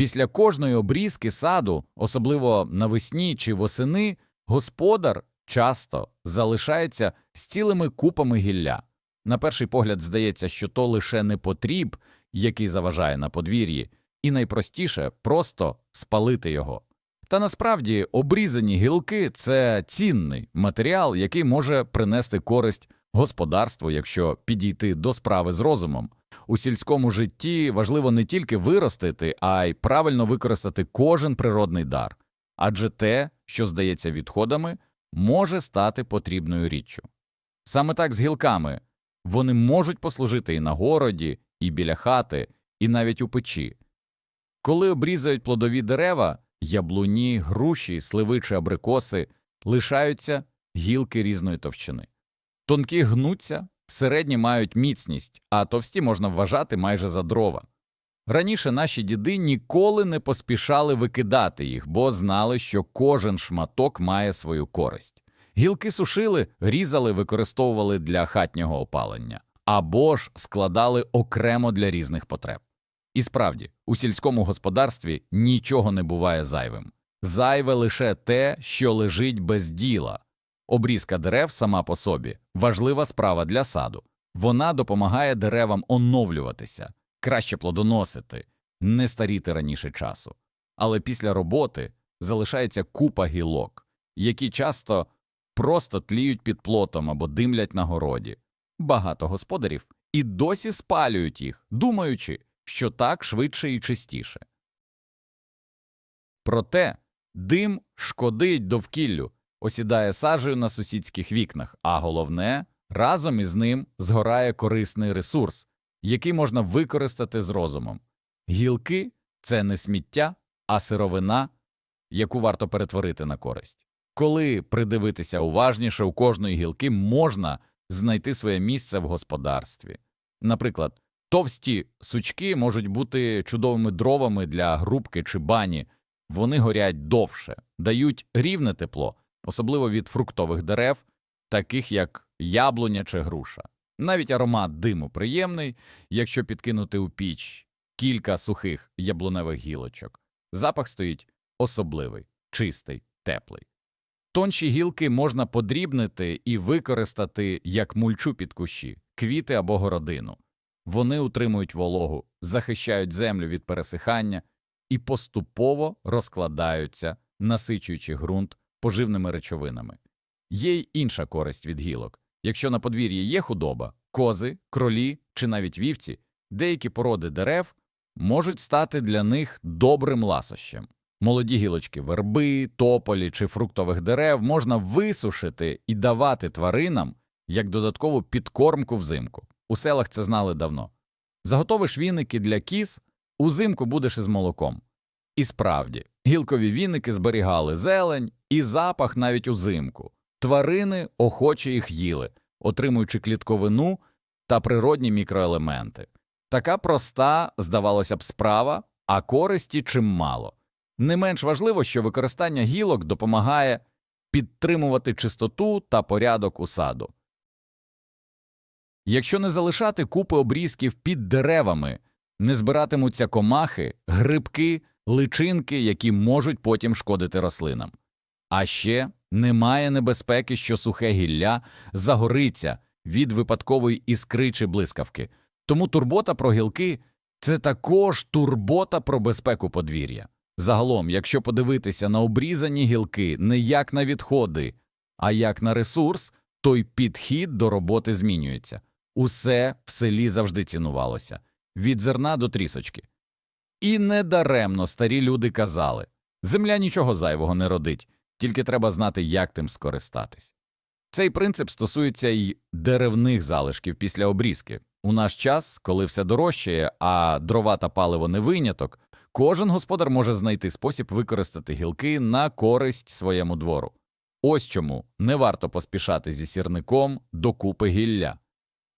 Після кожної обрізки саду, особливо навесні чи восени, господар часто залишається з цілими купами гілля. На перший погляд здається, що то лише непотріб, який заважає на подвір'ї, і найпростіше просто спалити його. Та насправді обрізані гілки це цінний матеріал, який може принести користь господарству, якщо підійти до справи з розумом. У сільському житті важливо не тільки виростити, а й правильно використати кожен природний дар, адже те, що здається відходами, може стати потрібною річчю. Саме так з гілками вони можуть послужити і на городі, і біля хати, і навіть у печі. Коли обрізають плодові дерева, яблуні, груші, сливи чи абрикоси, лишаються гілки різної товщини. Тонкі гнуться, середні мають міцність, а товсті можна вважати майже за дрова. Раніше наші діди ніколи не поспішали викидати їх, бо знали, що кожен шматок має свою користь. Гілки сушили, різали, використовували для хатнього опалення або ж складали окремо для різних потреб. І справді, у сільському господарстві нічого не буває зайвим. Зайве лише те, що лежить без діла. Обрізка дерев сама по собі важлива справа для саду. Вона допомагає деревам оновлюватися, краще плодоносити, не старіти раніше часу. Але після роботи залишається купа гілок, які часто просто тліють під плотом або димлять на городі. Багато господарів і досі спалюють їх, думаючи, що так швидше і чистіше. Проте дим шкодить довкіллю, осідає сажею на сусідських вікнах, а головне, разом із ним згорає корисний ресурс, який можна використати з розумом. Гілки це не сміття, а сировина, яку варто перетворити на користь. Коли придивитися уважніше, у кожної гілки можна знайти своє місце в господарстві. Наприклад, товсті сучки можуть бути чудовими дровами для грубки чи бані, вони горять довше, дають рівне тепло, особливо від фруктових дерев, таких як яблуня чи груша. Навіть аромат диму приємний, якщо підкинути у піч кілька сухих яблуневих гілочок. Запах стоїть особливий, чистий, теплий. Тонші гілки можна подрібнити і використати як мульчу під кущі, квіти або городину. Вони утримують вологу, захищають землю від пересихання і поступово розкладаються, насичуючи ґрунт поживними речовинами. Є й інша користь від гілок. Якщо на подвір'ї є худоба, кози, кролі чи навіть вівці, деякі породи дерев можуть стати для них добрим ласощем. Молоді гілочки верби, тополі чи фруктових дерев можна висушити і давати тваринам як додаткову підкормку взимку. У селах це знали давно. Заготовиш віники для кіз, узимку будеш із молоком. І справді, гілкові віники зберігали зелень і запах навіть узимку. Тварини охоче їх їли, отримуючи клітковину та природні мікроелементи. Така проста, здавалося б, справа, а користі чимало. Не менш важливо, що використання гілок допомагає підтримувати чистоту та порядок у саду. Якщо не залишати купи обрізків під деревами, не збиратимуться комахи, грибки, личинки, які можуть потім шкодити рослинам. А ще немає небезпеки, що сухе гілля загориться від випадкової іскри чи блискавки. Тому турбота про гілки це також турбота про безпеку подвір'я. Загалом, якщо подивитися на обрізані гілки не як на відходи, а як на ресурс, то й підхід до роботи змінюється. Усе в селі завжди цінувалося від зерна до трісочки. І недаремно старі люди казали земля нічого зайвого не родить, тільки треба знати, як тим скористатись. Цей принцип стосується й деревних залишків після обрізки. У наш час, коли все дорожчає, а дрова та паливо не виняток, кожен господар може знайти спосіб використати гілки на користь своєму двору. Ось чому не варто поспішати зі сірником до купи гілля.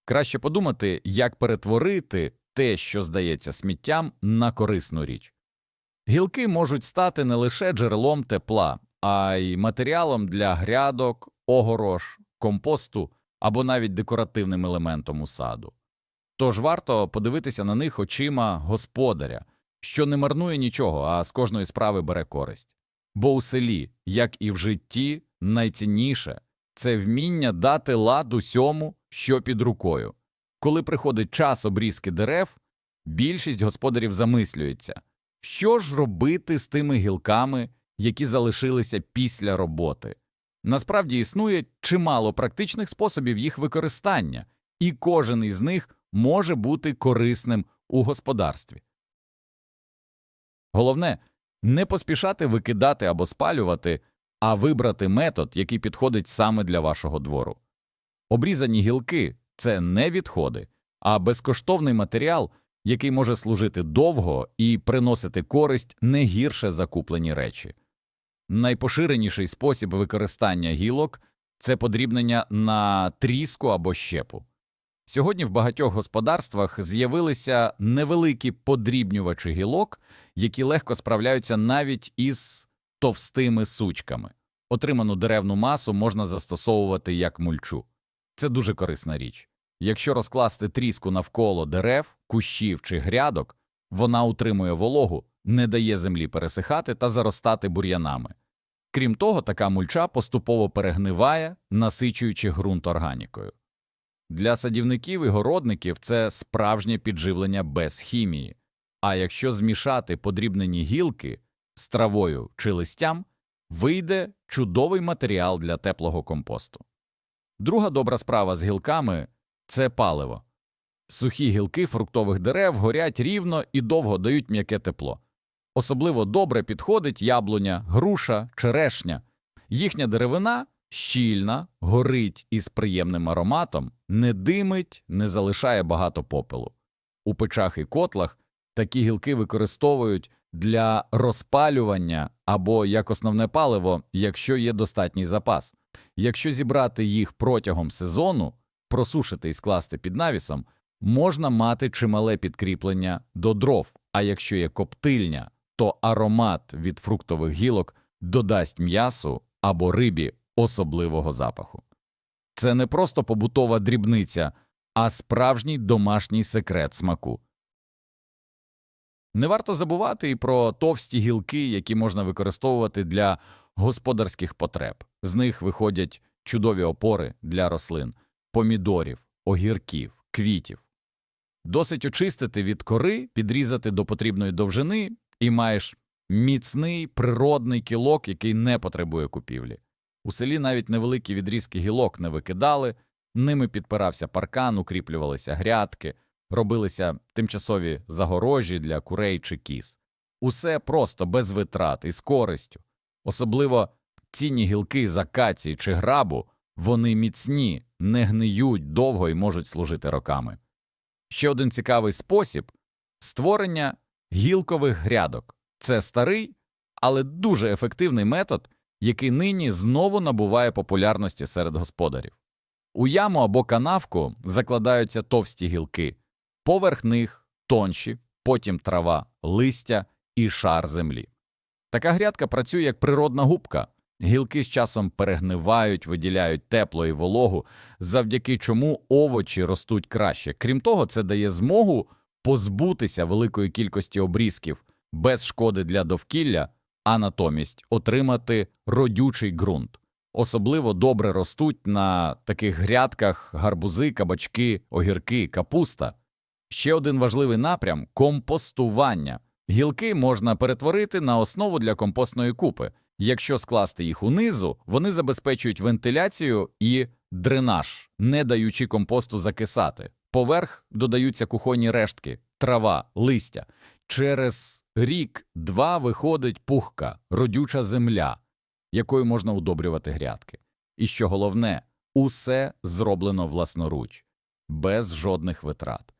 Краще подумати, як перетворити те, що здається сміттям, на корисну річ. Гілки можуть стати не лише джерелом тепла, а й матеріалом для грядок, огорош, компосту або навіть декоративним елементом у саду. Тож варто подивитися на них очима господаря, що не марнує нічого, а з кожної справи бере користь. Бо у селі, як і в житті, найцінніше це вміння дати лад усьому, що під рукою. Коли приходить час обрізки дерев, більшість господарів замислюється, що ж робити з тими гілками, які залишилися після роботи. Насправді існує чимало практичних способів їх використання, і кожен із них може бути корисним у господарстві. Головне не поспішати викидати або спалювати, а вибрати метод, який підходить саме для вашого двору. Обрізані гілки це не відходи, а безкоштовний матеріал, який може служити довго і приносити користь не гірше закуплені речі. Найпоширеніший спосіб використання гілок це подрібнення на тріску або щепу. Сьогодні в багатьох господарствах з'явилися невеликі подрібнювачі гілок, які легко справляються навіть із товстими сучками. Отриману деревну масу можна застосовувати як мульчу. Це дуже корисна річ. Якщо розкласти тріску навколо дерев, кущів чи грядок, вона утримує вологу, не дає землі пересихати та заростати бур'янами. Крім того, така мульча поступово перегниває, насичуючи ґрунт органікою. Для садівників і городників це справжнє підживлення без хімії. А якщо змішати подрібнені гілки з травою чи листям, вийде чудовий матеріал для теплого компосту. Друга добра справа з гілками це паливо. Сухі гілки фруктових дерев горять рівно і довго дають м'яке тепло. Особливо добре підходить яблуня, груша, черешня. Їхня деревина щільна, горить із приємним ароматом, не димить, не залишає багато попелу. У печах і котлах такі гілки використовують для розпалювання або як основне паливо, якщо є достатній запас. Якщо зібрати їх протягом сезону, просушити і скласти під навісом, можна мати чимале підкріплення до дров, а якщо є коптильня, то аромат від фруктових гілок додасть м'ясу або рибі особливого запаху. Це не просто побутова дрібниця, а справжній домашній секрет смаку. Не варто забувати і про товсті гілки, які можна використовувати для господарських потреб. З них виходять чудові опори для рослин, помідорів, огірків, квітів. Досить очистити від кори, підрізати до потрібної довжини, і маєш міцний природний кілок, який не потребує купівлі. У селі навіть невеликі відрізки гілок не викидали, ними підпирався паркан, укріплювалися грядки, робилися тимчасові загорожі для курей чи кіз. Усе просто без витрат і з користю. Особливо цінні гілки з акації чи грабу, вони міцні, не гниють довго і можуть служити роками. Ще один цікавий спосіб створення гілкових грядок. Це старий, але дуже ефективний метод, який нині знову набуває популярності серед господарів. У яму або канавку закладаються товсті гілки, поверх них тонші, потім трава, листя і шар землі. Така грядка працює як природна губка. Гілки з часом перегнивають, виділяють тепло і вологу, завдяки чому овочі ростуть краще. Крім того, це дає змогу позбутися великої кількості обрізків без шкоди для довкілля, а натомість отримати родючий ґрунт. Особливо добре ростуть на таких грядках гарбузи, кабачки, огірки, капуста. Ще один важливий напрям компостування. Гілки можна перетворити на основу для компостної купи. Якщо скласти їх унизу, вони забезпечують вентиляцію і дренаж, не даючи компосту закисати. Поверх додаються кухонні рештки, трава, листя. Через рік-два виходить пухка, родюча земля, якою можна удобрювати грядки. І що головне, усе зроблено власноруч, без жодних витрат.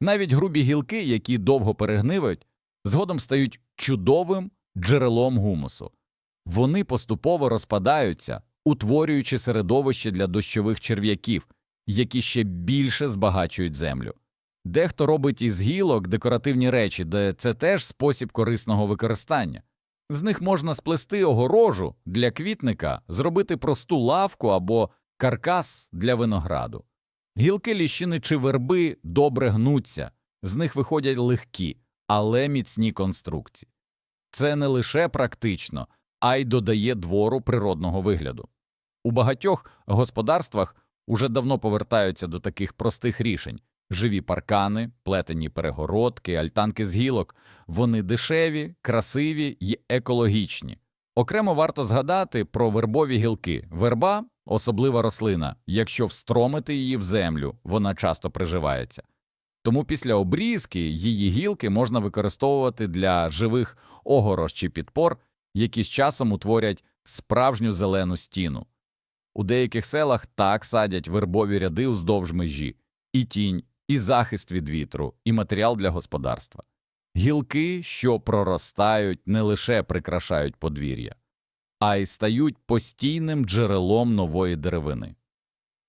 Навіть грубі гілки, які довго перегнивають, згодом стають чудовим джерелом гумусу. Вони поступово розпадаються, утворюючи середовище для дощових черв'яків, які ще більше збагачують землю. Дехто робить із гілок декоративні речі, де це теж спосіб корисного використання. З них можна сплести огорожу для квітника, зробити просту лавку або каркас для винограду. Гілки ліщини чи верби добре гнуться, З них виходять легкі, але міцні конструкції. Це не лише практично, а й додає двору природного вигляду. У багатьох господарствах уже давно повертаються до таких простих рішень живі паркани, плетені перегородки, альтанки з гілок. Вони дешеві, красиві й екологічні. Окремо варто згадати про вербові гілки. Верба особлива рослина. Якщо встромити її в землю, вона часто приживається. Тому після обрізки її гілки можна використовувати для живих огорож чи підпор, які з часом утворять справжню зелену стіну. У деяких селах так садять вербові ряди уздовж межі, і тінь, і захист від вітру, і матеріал для господарства. Гілки, що проростають, не лише прикрашають подвір'я, а й стають постійним джерелом нової деревини.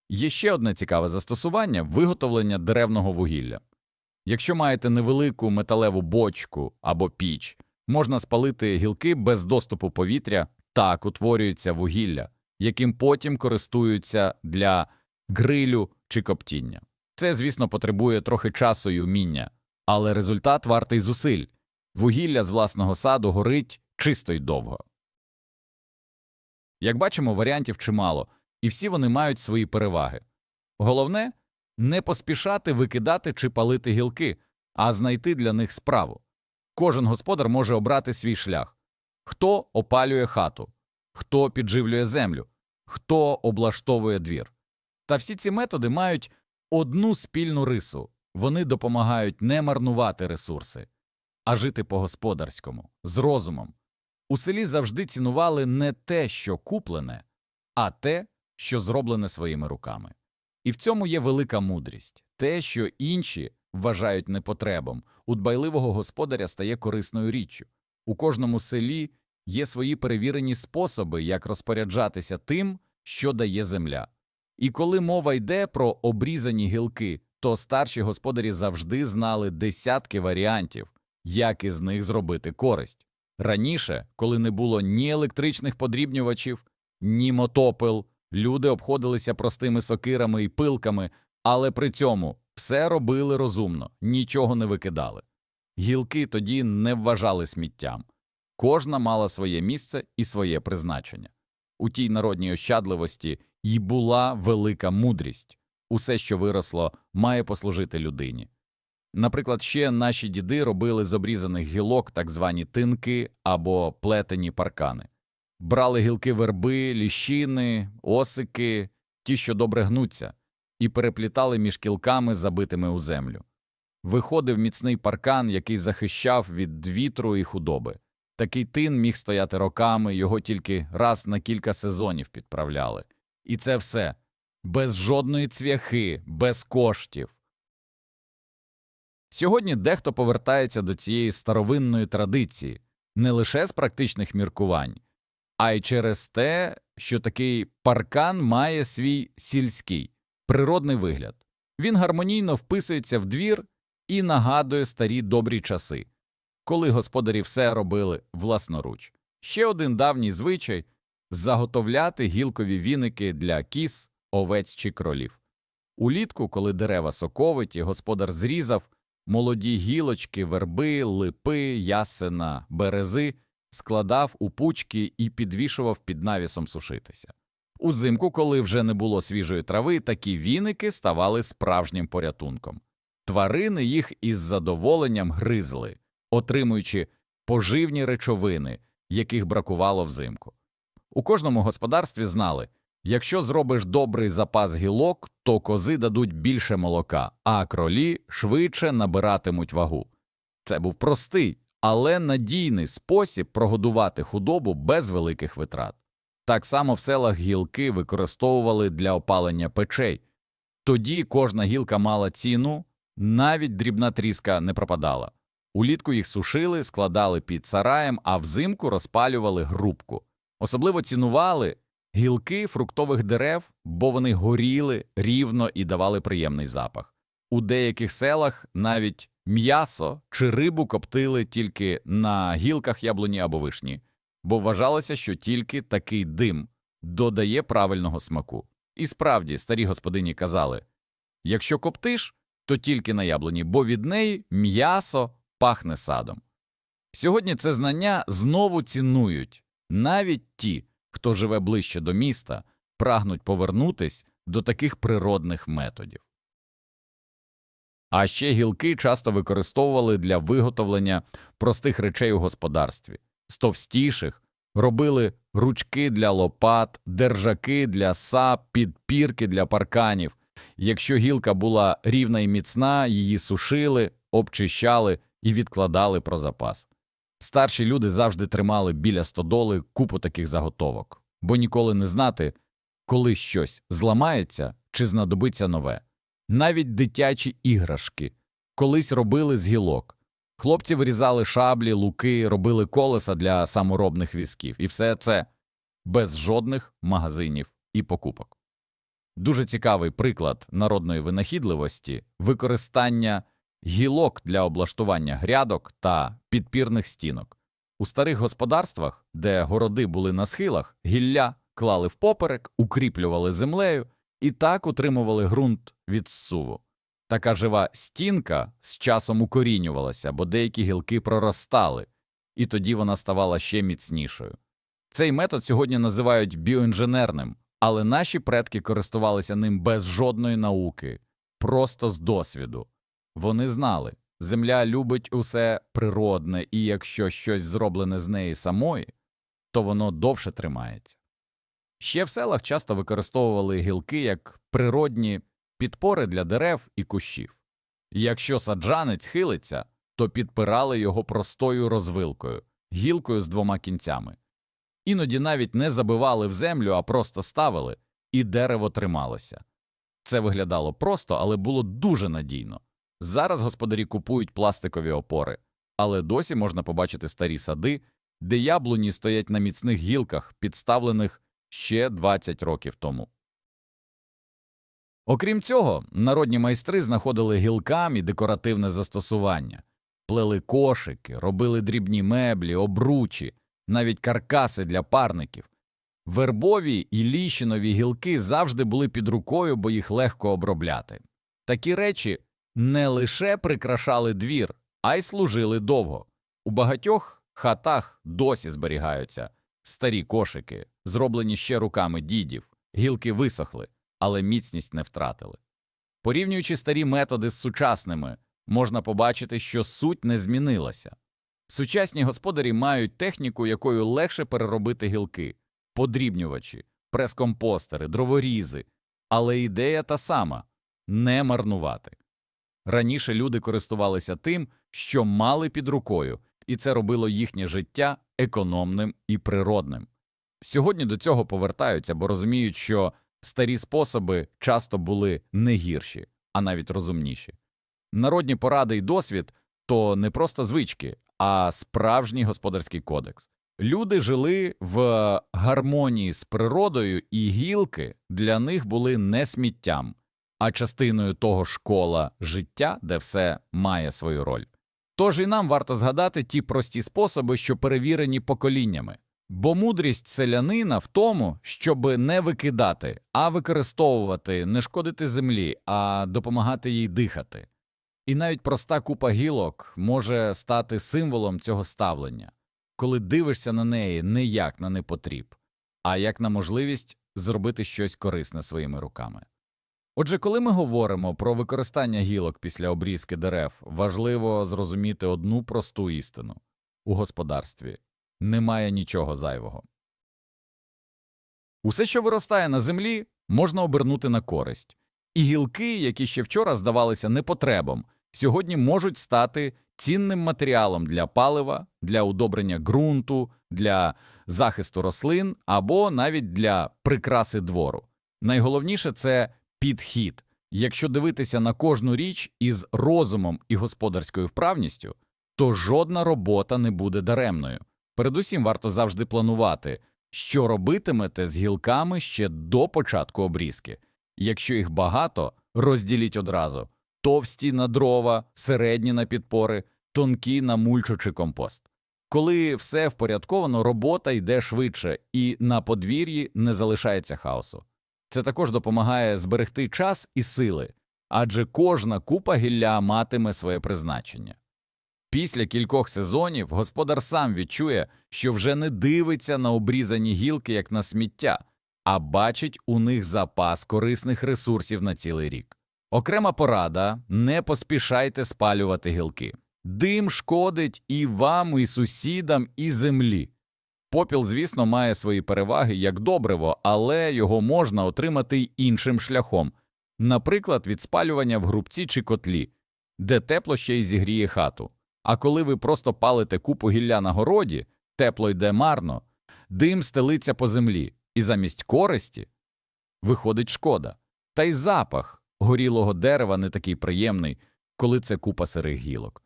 Є ще одне цікаве застосування виготовлення деревного вугілля. Якщо маєте невелику металеву бочку або піч, можна спалити гілки без доступу повітря, так утворюється вугілля, яким потім користуються для грилю чи коптіння. Це, звісно, потребує трохи часу і уміння, але результат вартий зусиль. Вугілля з власного саду горить чисто й довго. Як бачимо, варіантів чимало, і всі вони мають свої переваги. Головне не поспішати викидати чи палити гілки, а знайти для них справу. Кожен господар може обрати свій шлях хто опалює хату, хто підживлює землю, хто облаштовує двір. Та всі ці методи мають одну спільну рису вони допомагають не марнувати ресурси, а жити по-господарському, з розумом. У селі завжди цінували не те, що куплене, а те, що зроблене своїми руками. І в цьому є велика мудрість те, що інші вважають непотребом, у дбайливого господаря стає корисною річчю. У кожному селі є свої перевірені способи, як розпоряджатися тим, що дає земля. І коли мова йде про обрізані гілки, то старші господарі завжди знали десятки варіантів, як із них зробити користь. Раніше, коли не було ні електричних подрібнювачів, ні мотопил, люди обходилися простими сокирами і пилками, але при цьому все робили розумно, нічого не викидали. Гілки тоді не вважали сміттям. Кожна мала своє місце і своє призначення. У тій народній ощадливості й була велика мудрість усе, що виросло, має послужити людині. Наприклад, ще наші діди робили з обрізаних гілок так звані тинки або плетені паркани, брали гілки верби, ліщини, осики, ті, що добре гнуться, і переплітали між кілками, забитими у землю. Виходив міцний паркан, який захищав від вітру і худоби. Такий тин міг стояти роками, його тільки раз на кілька сезонів підправляли. І це все без жодної цвяхи, без коштів. Сьогодні дехто повертається до цієї старовинної традиції не лише з практичних міркувань, а й через те, що такий паркан має свій сільський природний вигляд. Він гармонійно вписується в двір і нагадує старі добрі часи, коли господарі все робили власноруч. Ще один давній звичай заготовляти гілкові віники для кіз, овець чи кролів. Улітку, коли дерева соковиті, господар зрізав молоді гілочки, верби, липи, ясена, берези, складав у пучки і підвішував під навісом сушитися. Узимку, коли вже не було свіжої трави, такі віники ставали справжнім порятунком. Тварини їх із задоволенням гризли, отримуючи поживні речовини, яких бракувало взимку. У кожному господарстві знали якщо зробиш добрий запас гілок, то кози дадуть більше молока, а кролі швидше набиратимуть вагу. Це був простий, але надійний спосіб прогодувати худобу без великих витрат. Так само в селах гілки використовували для опалення печей. Тоді кожна гілка мала ціну, навіть дрібна тріска не пропадала. Улітку їх сушили, складали під сараєм, а взимку розпалювали грубку. Особливо цінували гілки фруктових дерев, бо вони горіли рівно і давали приємний запах. У деяких селах навіть м'ясо чи рибу коптили тільки на гілках яблуні або вишні, бо вважалося, що тільки такий дим додає правильного смаку. І справді старі господині казали якщо коптиш, то тільки на яблуні, бо від неї м'ясо пахне садом. Сьогодні це знання знову цінують навіть ті, хто живе ближче до міста, прагнуть повернутись до таких природних методів. А ще гілки часто використовували для виготовлення простих речей у господарстві, з товстіших робили ручки для лопат, держаки для сап, підпірки для парканів. Якщо гілка була рівна і міцна, її сушили, обчищали і відкладали про запас. Старші люди завжди тримали біля стодоли купу таких заготовок, бо ніколи не знати, коли щось зламається чи знадобиться нове. Навіть дитячі іграшки колись робили з гілок. Хлопці вирізали шаблі, луки, робили колеса для саморобних візків, і все це без жодних магазинів і покупок. Дуже цікавий приклад народної винахідливості використання гілок для облаштування грядок та підпірних стінок. У старих господарствах, де городи були на схилах, гілля клали впоперек, укріплювали землею і так утримували ґрунт від зсуву. Така жива стінка з часом укорінювалася, бо деякі гілки проростали, і тоді вона ставала ще міцнішою. Цей метод сьогодні називають біоінженерним, але наші предки користувалися ним без жодної науки, просто з досвіду. Вони знали, земля любить усе природне, і якщо щось зроблене з неї самої, то воно довше тримається. Ще в селах часто використовували гілки як природні підпори для дерев і кущів. Якщо саджанець хилиться, то підпирали його простою розвилкою, гілкою з двома кінцями. Іноді навіть не забивали в землю, а просто ставили, і дерево трималося. Це виглядало просто, але було дуже надійно. Зараз господарі купують пластикові опори, але досі можна побачити старі сади, де яблуні стоять на міцних гілках, підставлених ще 20 років тому. Окрім цього, народні майстри знаходили гілкам і декоративне застосування, плели кошики, робили дрібні меблі, обручі, навіть каркаси для парників. Вербові і ліщинові гілки завжди були під рукою, бо їх легко обробляти. Такі речі не лише прикрашали двір, а й служили довго. У багатьох хатах досі зберігаються старі кошики, зроблені ще руками дідів, гілки висохли, але міцність не втратили. Порівнюючи старі методи з сучасними, можна побачити, що суть не змінилася. Сучасні господарі мають техніку, якою легше переробити гілки, подрібнювачі, прес-компостери, дроворізи, але ідея та сама не марнувати. Раніше люди користувалися тим, що мали під рукою, і це робило їхнє життя економним і природним. Сьогодні до цього повертаються, бо розуміють, що старі способи часто були не гірші, а навіть розумніші. Народні поради і досвід то не просто звички, а справжній господарський кодекс. Люди жили в гармонії з природою, і гілки для них були не сміттям, а частиною того ж кола життя, де все має свою роль. Тож і нам варто згадати ті прості способи, що перевірені поколіннями, бо мудрість селянина в тому, щоб не викидати, а використовувати, не шкодити землі, а допомагати їй дихати. І навіть проста купа гілок може стати символом цього ставлення, коли дивишся на неї не як на непотріб, а як на можливість зробити щось корисне своїми руками. Отже, коли ми говоримо про використання гілок після обрізки дерев, важливо зрозуміти одну просту істину у господарстві немає нічого зайвого. Усе, що виростає на землі, можна обернути на користь, і гілки, які ще вчора здавалися непотребом, сьогодні можуть стати цінним матеріалом для палива, для удобрення ґрунту, для захисту рослин або навіть для прикраси двору. Найголовніше це підхід. Якщо дивитися на кожну річ із розумом і господарською вправністю, то жодна робота не буде даремною. Передусім варто завжди планувати, що робитимете з гілками ще до початку обрізки. Якщо їх багато, розділіть одразу товсті на дрова, середні на підпори, тонкі на мульчу чи компост. Коли все впорядковано, робота йде швидше і на подвір'ї не залишається хаосу. Це також допомагає зберегти час і сили, адже кожна купа гілля матиме своє призначення. Після кількох сезонів господар сам відчує, що вже не дивиться на обрізані гілки як на сміття, а бачить у них запас корисних ресурсів на цілий рік. Окрема порада не поспішайте спалювати гілки. Дим шкодить і вам, і сусідам, і землі. Попіл, звісно, має свої переваги як добриво, але його можна отримати й іншим шляхом, наприклад, від спалювання в грубці чи котлі, де тепло ще й зігріє хату. А коли ви просто палите купу гілля на городі, тепло йде марно, дим стелиться по землі, і замість користі виходить шкода. Та й запах горілого дерева не такий приємний, коли це купа сирих гілок.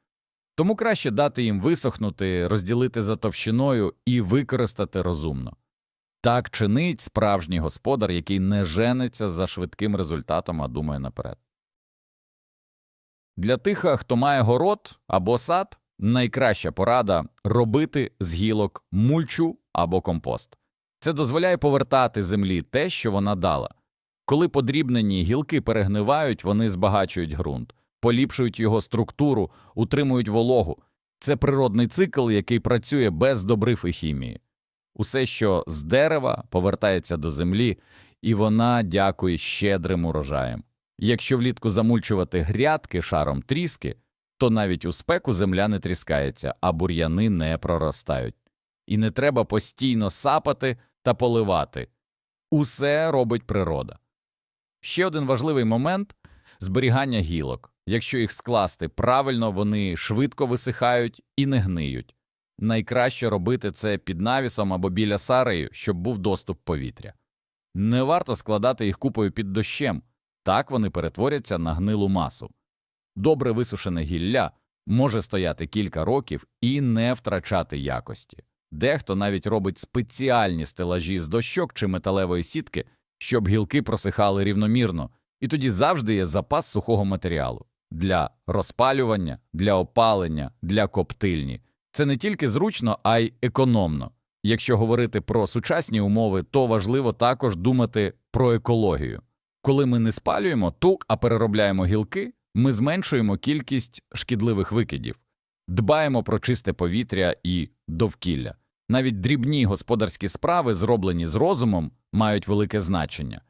Тому краще дати їм висохнути, розділити за товщиною і використати розумно. Так чинить справжній господар, який не жениться за швидким результатом, а думає наперед. Для тих, хто має город або сад, найкраща порада робити з гілок мульчу або компост. Це дозволяє повертати землі те, що вона дала. Коли подрібнені гілки перегнивають, вони збагачують ґрунт, поліпшують його структуру, утримують вологу. Це природний цикл, який працює без добрив і хімії. Усе, що з дерева, повертається до землі, і вона дякує щедрим урожаєм. Якщо влітку замульчувати грядки шаром тріски, то навіть у спеку земля не тріскається, а бур'яни не проростають. І не треба постійно сапати та поливати. Усе робить природа. Ще один важливий момент зберігання гілок. Якщо їх скласти правильно, вони швидко висихають і не гниють. Найкраще робити це під навісом або біля сарею, щоб був доступ повітря. Не варто складати їх купою під дощем, так вони перетворяться на гнилу масу. Добре висушене гілля може стояти кілька років і не втрачати якості. Дехто навіть робить спеціальні стелажі з дощок чи металевої сітки, щоб гілки просихали рівномірно, і тоді завжди є запас сухого матеріалу для розпалювання, для опалення, для коптильні. Це не тільки зручно, а й економно. Якщо говорити про сучасні умови, то важливо також думати про екологію. Коли ми не спалюємо тук, а переробляємо гілки, ми зменшуємо кількість шкідливих викидів, дбаємо про чисте повітря і довкілля. Навіть дрібні господарські справи, зроблені з розумом, мають велике значення.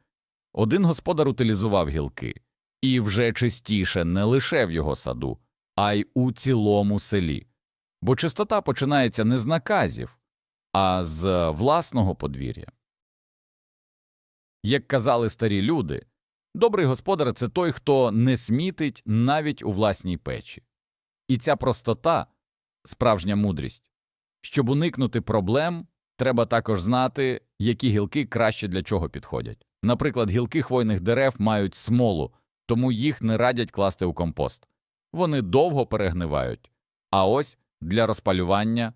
Один господар утилізував гілки, і вже чистіше не лише в його саду, а й у цілому селі. Бо чистота починається не з наказів, а з власного подвір'я. Як казали старі люди, добрий господар це той, хто не смітить навіть у власній печі. І ця простота справжня мудрість. Щоб уникнути проблем, треба також знати, які гілки краще для чого підходять. Наприклад, гілки хвойних дерев мають смолу, тому їх не радять класти у компост. Вони довго перегнивають, а ось для розпалювання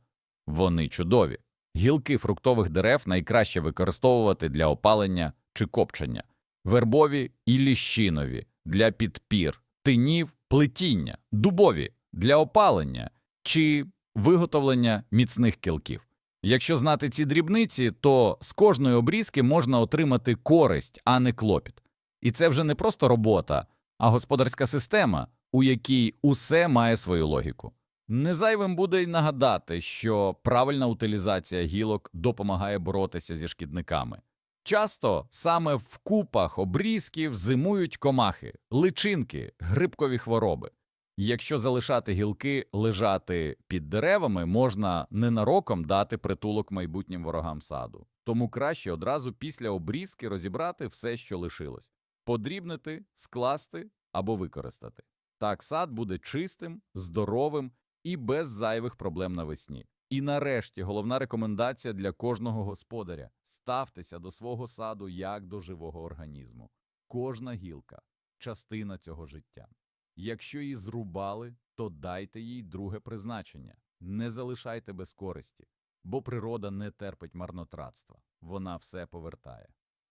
вони чудові. Гілки фруктових дерев найкраще використовувати для опалення чи копчення, вербові і ліщинові для підпір, тинів, плетіння, дубові для опалення чи виготовлення міцних кілків. Якщо знати ці дрібниці, то з кожної обрізки можна отримати користь, а не клопіт. І це вже не просто робота, а господарська система, у якій усе має свою логіку. Незайвим буде й нагадати, що правильна утилізація гілок допомагає боротися зі шкідниками. Часто саме в купах обрізків зимують комахи, личинки, грибкові хвороби. Якщо залишати гілки лежати під деревами, можна ненароком дати притулок майбутнім ворогам саду. Тому краще одразу після обрізки розібрати все, що лишилось, подрібнити, скласти або використати. Так сад буде чистим, здоровим і без зайвих проблем навесні. І нарешті головна рекомендація для кожного господаря ставтеся до свого саду як до живого організму. Кожна гілка частина цього життя. Якщо її зрубали, то дайте їй друге призначення, не залишайте без користі, бо природа не терпить марнотратства, вона все повертає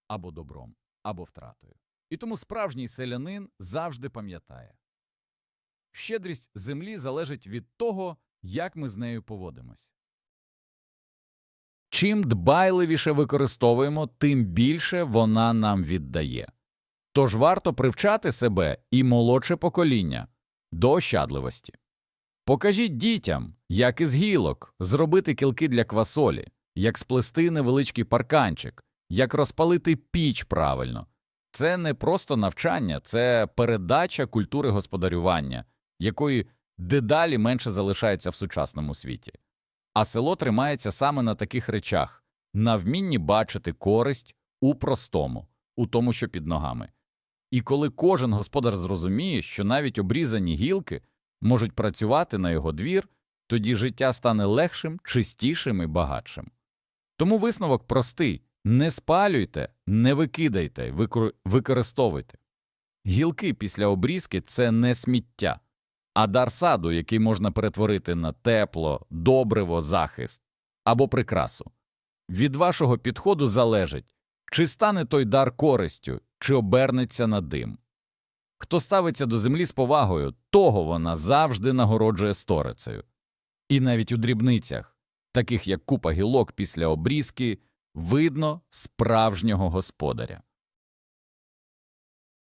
або добром, або втратою. І тому справжній селянин завжди пам'ятає щедрість землі залежить від того, як ми з нею поводимось. Чим дбайливіше використовуємо, тим більше вона нам віддає. Тож варто привчати себе і молодше покоління до ощадливості. Покажіть дітям, як із гілок зробити кілки для квасолі, як сплести невеличкий парканчик, як розпалити піч правильно. Це не просто навчання, це передача культури господарювання, якої дедалі менше залишається в сучасному світі. А село тримається саме на таких речах на вмінні бачити користь у простому, у тому, що під ногами. І коли кожен господар зрозуміє, що навіть обрізані гілки можуть працювати на його двір, тоді життя стане легшим, чистішим і багатшим. Тому висновок простий не спалюйте, не викидайте, викор- використовуйте. Гілки після обрізки це не сміття, а дар саду, який можна перетворити на тепло, добриво, захист або прикрасу. Від вашого підходу залежить, чи стане той дар користю, чи обернеться на дим. Хто ставиться до землі з повагою, того вона завжди нагороджує сторицею. І навіть у дрібницях, таких як купа гілок після обрізки, видно справжнього господаря.